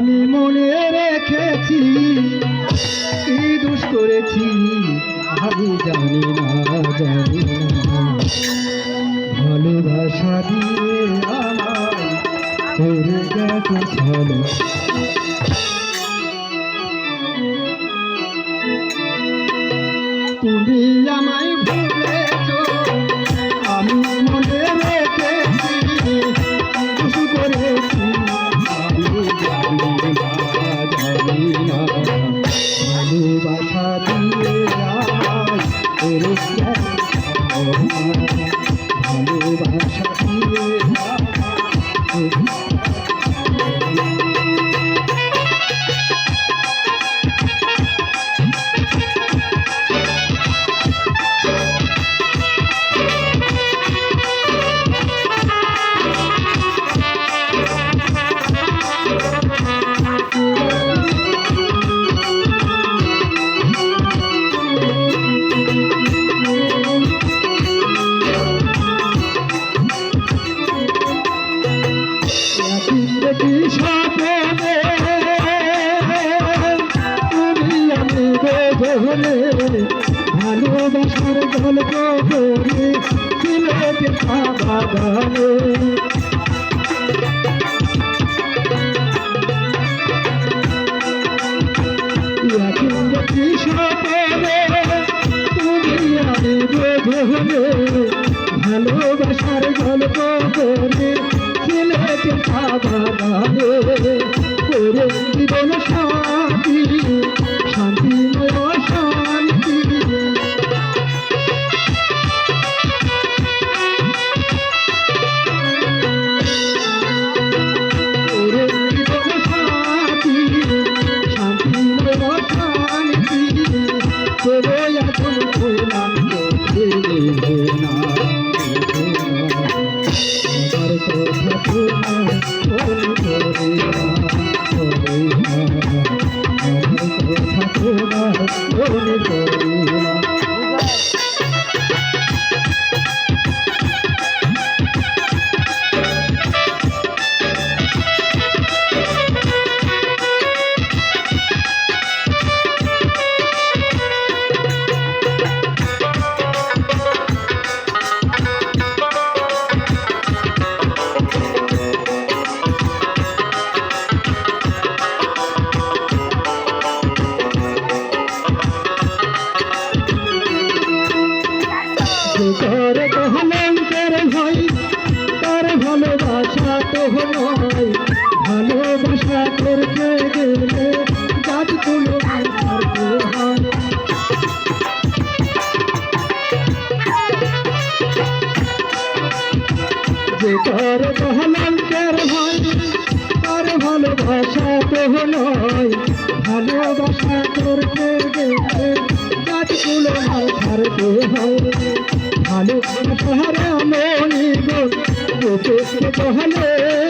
আমি মনে রেখেছি কি দোষ করেছি আমি জানি না জানি ভালোবাসা দিয়ে আমার Música আমি বেদনে ভালোবাসার গল্প করে সিলেটে বাগানে ভালোবাসার গল্প করে সিলেটে বাগানে করে জীবন আমার তোর কহলঙ্কের ভাই তার ভালোবাসা তো নয় ভালোবাসা করতে গেলে জাত কোনো মারতে হয় যে তোর ভাই তার ভালোবাসা তো নয় ভালোবাসা করতে গেলে জাত কোনো হয় ভালোবাসার মনি গুণ বুকে